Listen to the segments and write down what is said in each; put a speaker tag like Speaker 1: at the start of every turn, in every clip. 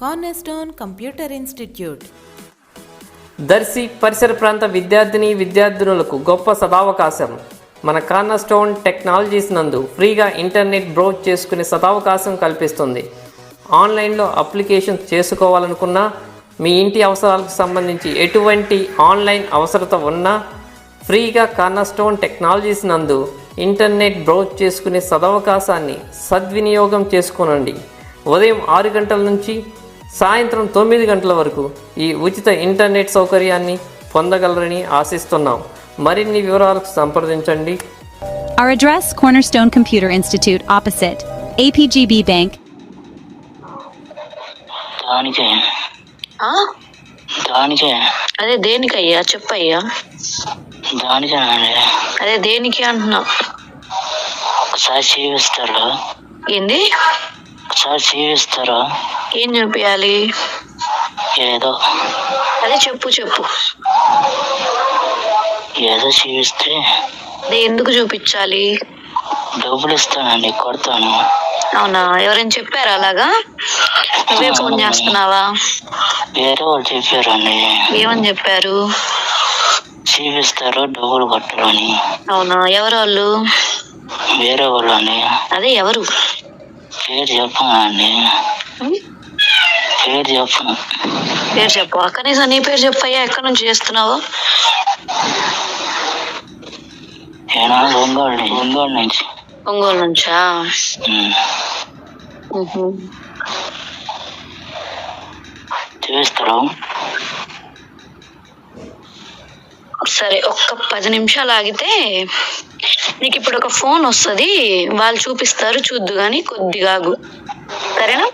Speaker 1: Cornerstone computer institute
Speaker 2: Darsi పరిసర ప్రాంత విద్యార్థిని విద్యార్థినులకు గొప్ప సదావకాశం. మన కార్నర్స్టోన్ టెక్నాలజీస్ నందు ఫ్రీగా ఇంటర్నెట్ బ్రౌజ్ చేసుకునే సదావకాశం కల్పిస్తుంది. ఆన్లైన్లో అప్లికేషన్ చేసుకోవాలనుకున్నా మీ ఇంటి అవసరాలకు సంబంధించి ఎటువంటి ఆన్లైన్ అవసరత ఉన్నా ఫ్రీగా కార్నర్స్టోన్ టెక్నాలజీస్ నందు ఇంటర్నెట్ బ్రౌజ్ చేసుకునే సదవకాశాన్ని సద్వినియోగం చేసుకోనండి. ఉదయం ఆరు గంటల నుంచి సాయంత్రం తొమ్మిది గంటల వరకు ఈ ఉచిత ఇంటర్నెట్ సౌకర్యాన్ని పొందగలరని ఆశిస్తున్నాం. మరిన్ని వివరాలకు సంప్రదించండి.
Speaker 3: Our address Cornerstone Computer Institute opposite APGB Bank,
Speaker 4: అదే దేనికయ్యా? చెప్పయ్యా. అదే దేనికి అంటున్నా
Speaker 5: ఒకసారి చూపిస్తారా
Speaker 4: ఏంది?
Speaker 5: ఒకసారి చూపిస్తారా
Speaker 4: ఏం చూపించాలి
Speaker 5: ఏదో.
Speaker 4: అదే చెప్పు చెప్పు.
Speaker 5: ఏదో చూపిస్తే
Speaker 4: అదే ఎందుకు చూపించాలి?
Speaker 5: డబ్బులు ఇస్తానండి కొడతాను.
Speaker 4: అవునా? ఎవరైనా చెప్పారా అలాగా? నువ్వే ఫోన్ చేస్తున్నావా?
Speaker 5: వేరే వాళ్ళు చెప్పారండి
Speaker 4: ఏమని చెప్పారు?
Speaker 5: చూపిస్తారు డబ్బులు కట్టాలని
Speaker 4: అవునా? ఎవరు వాళ్ళు?
Speaker 5: వేరే వాళ్ళు అండి
Speaker 4: అదే ఎవరు?
Speaker 5: పేరు చెప్పనండి
Speaker 4: ఉం?
Speaker 5: పేరు చెప్పను
Speaker 4: పేరు చెప్పు. కనీసం నీ పేరు చెప్పయ్యా ఎక్కడి నుంచి చేస్తున్నావు?
Speaker 5: నేను ఒంగోలు ఒంగోలు నుంచి.
Speaker 4: ఒంగోలు నుంచా? సరే ఒక్క పది నిమిషాలు ఆగితే నీకు ఇప్పుడు ఒక ఫోన్ వస్తుంది. వాళ్ళు చూపిస్తారు చూద్దు కానీ కొద్దిగా సరేనా?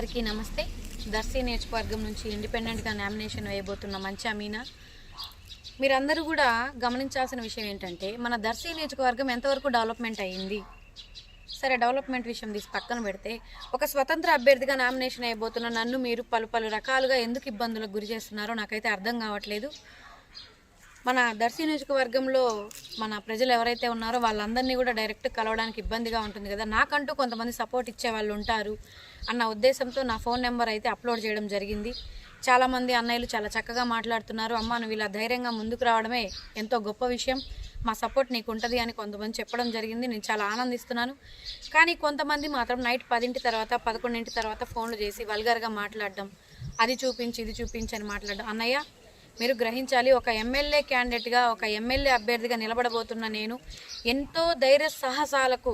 Speaker 6: అందరికీ నమస్తే. దర్శి నియోజకవర్గం నుంచి ఇండిపెండెంట్గా నామినేషన్ వేయబోతున్న మంచి అమీనా. మీరందరూ కూడా గమనించాల్సిన విషయం ఏంటంటే మన దర్శి నియోజకవర్గం ఎంతవరకు డెవలప్మెంట్ అయ్యింది సరే డెవలప్మెంట్ విషయం తీసి పక్కన పెడితే ఒక స్వతంత్ర అభ్యర్థిగా నామినేషన్ అయిపోతున్న నన్ను మీరు పలు పలు రకాలుగా ఎందుకు ఇబ్బందులకు గురి చేస్తున్నారో నాకైతే అర్థం కావట్లేదు. మన దర్శి నియోజకవర్గంలో మన ప్రజలు ఎవరైతే ఉన్నారో వాళ్ళందరినీ కూడా డైరెక్ట్ కలవడానికి ఇబ్బందిగా ఉంటుంది కదా. నాకంటూ కొంతమంది సపోర్ట్ ఇచ్చే వాళ్ళు ఉంటారు అన్న ఉద్దేశంతో నా ఫోన్ నెంబర్ అయితే అప్లోడ్ చేయడం జరిగింది. చాలామంది అన్నయ్యలు చాలా చక్కగా మాట్లాడుతున్నారు. అమ్మ నువ్వు ఇలా ధైర్యంగా ముందుకు రావడమే ఎంతో గొప్ప విషయం. మా సపోర్ట్ నీకు ఉంటుంది అని కొంతమంది చెప్పడం జరిగింది. నేను చాలా ఆనందిస్తున్నాను. కానీ కొంతమంది మాత్రం నైట్ పదింటి తర్వాత పదకొండింటి తర్వాత ఫోన్లు చేసి వల్గర్గా మాట్లాడడం అది చూపించి ఇది చూపించి అని మాట్లాడడం. అన్నయ్య మీరు గ్రహించాలి ఒక ఎమ్మెల్యే క్యాండిడేట్గా ఒక ఎమ్మెల్యే అభ్యర్థిగా నిలబడబోతున్న నేను ఎంతో ధైర్య సాహసాలకు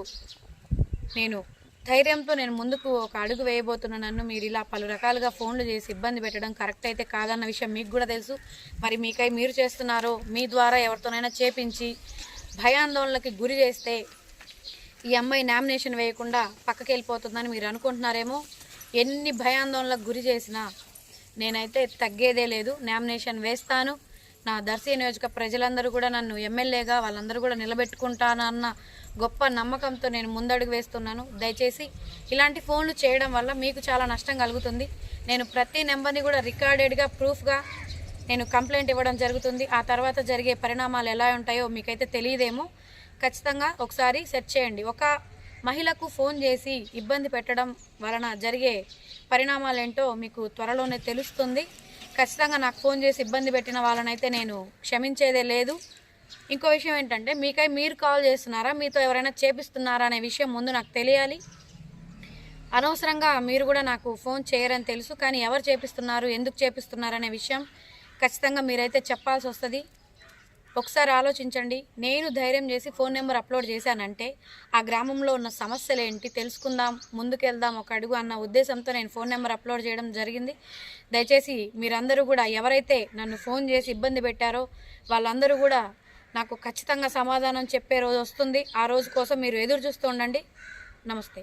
Speaker 6: నేను ధైర్యంతో నేను ముందుకు ఒక అడుగు వేయబోతున్న నన్ను మీరు ఇలా పలు రకాలుగా ఫోన్లు చేసి ఇబ్బంది పెట్టడం కరెక్ట్ అయితే కాదన్న విషయం మీకు కూడా తెలుసు. మరి మీకై మీరు చేస్తున్నారో మీ ద్వారా ఎవరితోనైనా చేపించి భయాందోళనకి గురి చేస్తే ఈ అమ్మాయి నామినేషన్ వేయకుండా పక్కకి వెళ్ళిపోతుందని మీరు అనుకుంటున్నారేమో? ఎన్ని భయాందోళనలకు గురి చేసినా నేనైతే తగ్గేదే లేదు. నామినేషన్ వేస్తాను. నా దర్శి నియోజక ప్రజలందరూ కూడా నన్ను ఎమ్మెల్యేగా వాళ్ళందరూ కూడా నిలబెట్టుకుంటానన్న గొప్ప నమ్మకంతో నేను ముందడుగు వేస్తున్నాను. దయచేసి ఇలాంటి ఫోన్లు చేయడం వల్ల మీకు చాలా నష్టం కలుగుతుంది. నేను ప్రతి నెంబర్ని కూడా రికార్డెడ్గా ప్రూఫ్గా నేను కంప్లైంట్ ఇవ్వడం జరుగుతుంది. ఆ తర్వాత జరిగే పరిణామాలు ఎలా ఉంటాయో మీకైతే తెలియదేమో. ఖచ్చితంగా ఒకసారి సెర్చ్ చేయండి. ఒక మహిళకు ఫోన్ చేసి ఇబ్బంది పెట్టడం వలన జరిగే పరిణామాలు ఏంటో మీకు త్వరలోనే తెలుస్తుంది. ఖచ్చితంగా నాకు ఫోన్ చేసి ఇబ్బంది పెట్టిన వాళ్ళనైతే నేను క్షమించేదే లేదు. ఇంకో విషయం ఏంటంటే మీకై మీరు కాల్ చేస్తున్నారా మీతో ఎవరైనా చేపిస్తున్నారా అనే విషయం ముందు నాకు తెలియాలి. అనవసరంగా మీరు కూడా నాకు ఫోన్ చేయరని తెలుసు కానీ ఎవరు చేపిస్తున్నారు ఎందుకు చేపిస్తున్నారు అనే విషయం ఖచ్చితంగా మీరైతే చెప్పాల్సి వస్తుంది ఒకసారి ఆలోచించండి. నేను ధైర్యం చేసి ఫోన్ నెంబర్ అప్లోడ్ చేశానంటే ఆ గ్రామంలో ఉన్న సమస్యలు ఏంటి తెలుసుకుందాం ముందుకెళ్దాం ఒక అడుగు అన్న ఉద్దేశంతో నేను ఫోన్ నెంబర్ అప్లోడ్ చేయడం జరిగింది. దయచేసి మీరందరూ కూడా ఎవరైతే నన్ను ఫోన్ చేసి ఇబ్బంది పెట్టారో వాళ్ళందరూ కూడా నాకు ఖచ్చితంగా సమాధానం చెప్పే రోజు వస్తుంది. ఆ రోజు కోసం మీరు ఎదురు చూస్తూ ఉండండి. నమస్తే.